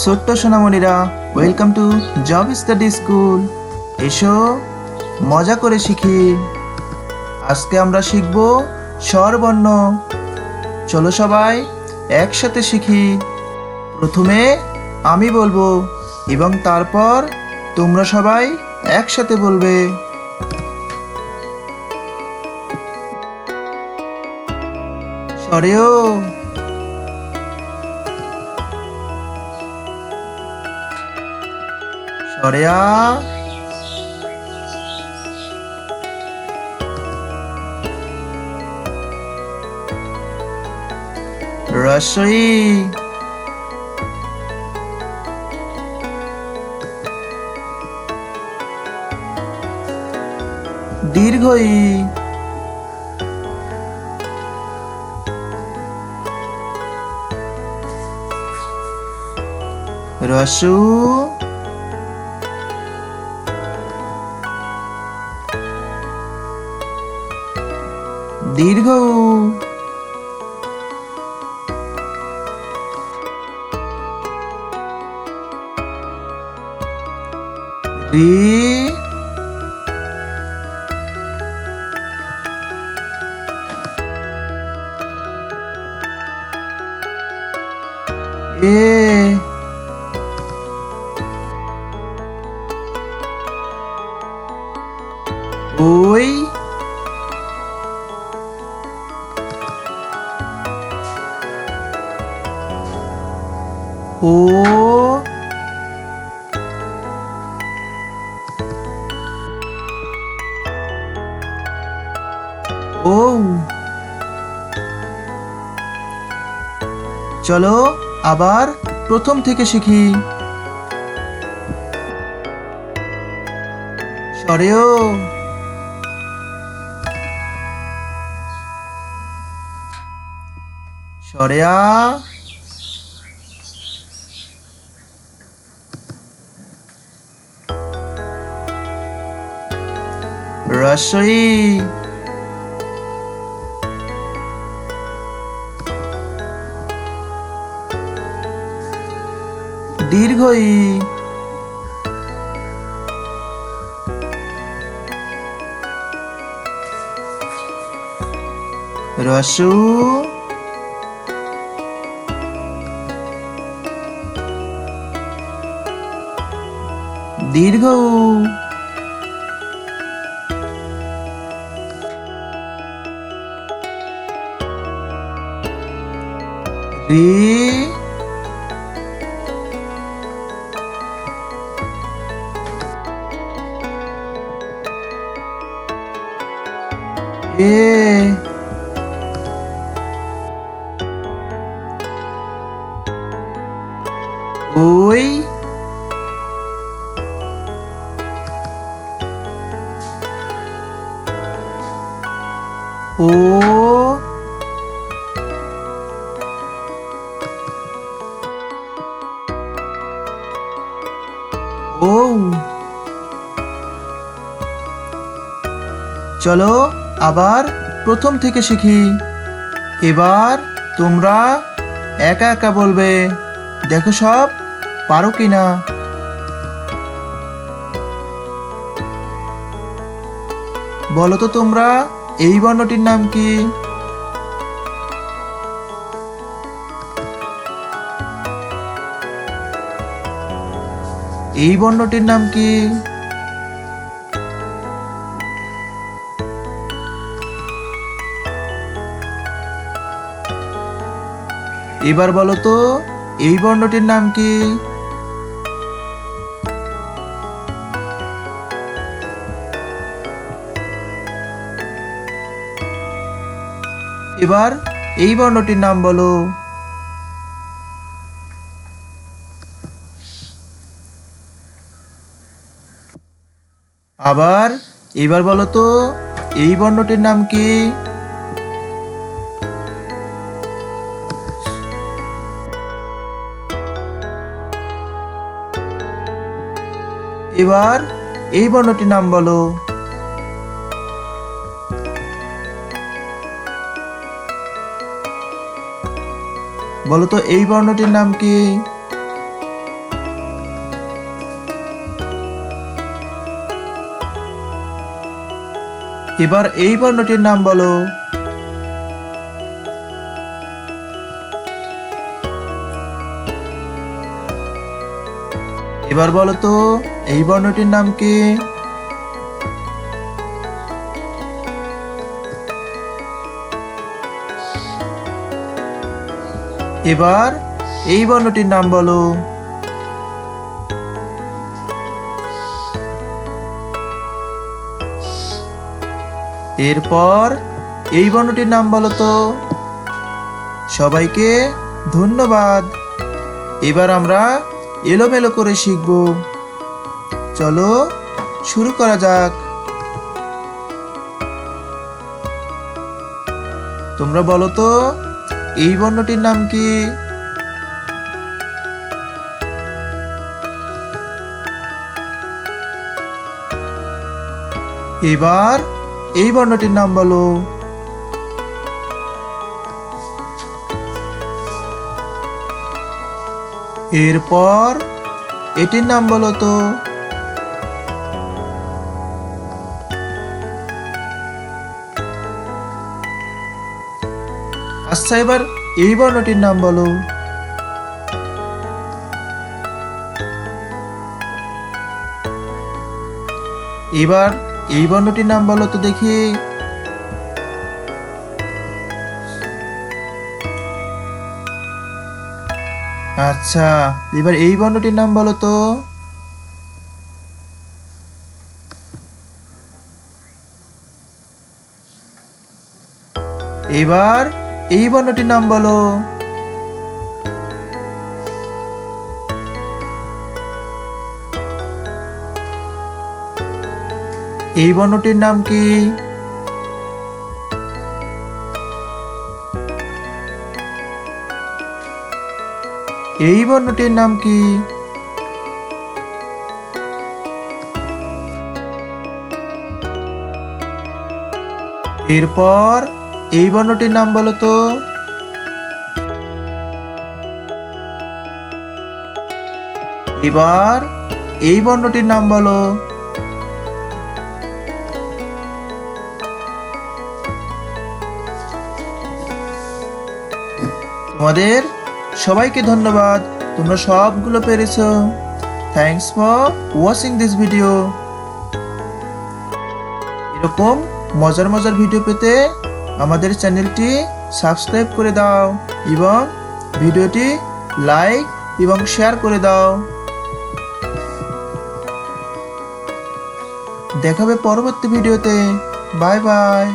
ছোট্ট সোনামণিরা welcome to job study school এসো, মজা করে শিখি। আজকে আমরা শিখব স্বরবর্ণ। চলো সবাই একসাথে শিখি। প্রথমে আমি বলব, এবং তারপর তোমরা সবাই একসাথে বলবে। সরেও। সরেয়া রসই দীর্ঘই রসু দীর্ঘ উ। রি এ ওই ও। ও। চলো আবার প্রথম থেকে শিখি। সরেও। সরেয়া। রসই দীর্ঘই রসু। দীর্ঘ Ừ. Ý Ê Ôi. Ôi. চলো, আবার প্রথম থেকে শিখি। এবার তোমরা একা একা বলবে, দেখো সব, পারো কিনা বলো তো তোমরা, এই বর্ণটির নাম কি? এই বর্ণটির নাম কি? এবার বলো তো, এই বর্ণটির নাম কি? এবার এই বর্ণটির নাম বলো। আবার এবার বলো তো, এই বর্ণটির নাম কি? এবার এই বর্ণটির নাম বলো। বলো তো, এই বর্ণটির নাম কি? এবার এই বর্ণটির নাম বলো। এবার বলো তো এই বর্ণটির নাম কি? এবার এই বর্ণটির নাম বলো। এরপর এই বর্ণটির নাম বলো তো। সবাইকে ধন্যবাদ। এবার আমরা এলোমেলো করে শিখব। চলো, শুরু করা যাক। তোমরা বলো তো, এই বর্ণটির নাম কি? এবার এই বর্ণটির নাম বলো। এরপর এটির নাম বলো তো। আচ্ছা এবার এই বর্ণটির নাম বলো। এবার এই বর্ণটির নাম বলো তো দেখি। আচ্ছা এবার এই বর্ণটির নাম বলো তো। এবার এই বর্ণটির নাম বলো। এই বর্ণটির নাম কি? এই বর্ণটির নাম কি? এরপর এই বর্ণটির নাম বলো তো? এবার এই বর্ণটির নাম বলো। তোমাদের সবাইকে ধন্যবাদ, তোমরা সবগুলো পেরেছ। Thanks for watching this video এরকম মজার মজার ভিডিও পেতে আমাদের চ্যানেলটি সাবস্ক্রাইব করে দাও এবং ভিডিওটি লাইক এবং শেয়ার করে দাও। দেখাবে পরবর্তী ভিডিওতে। Bye bye.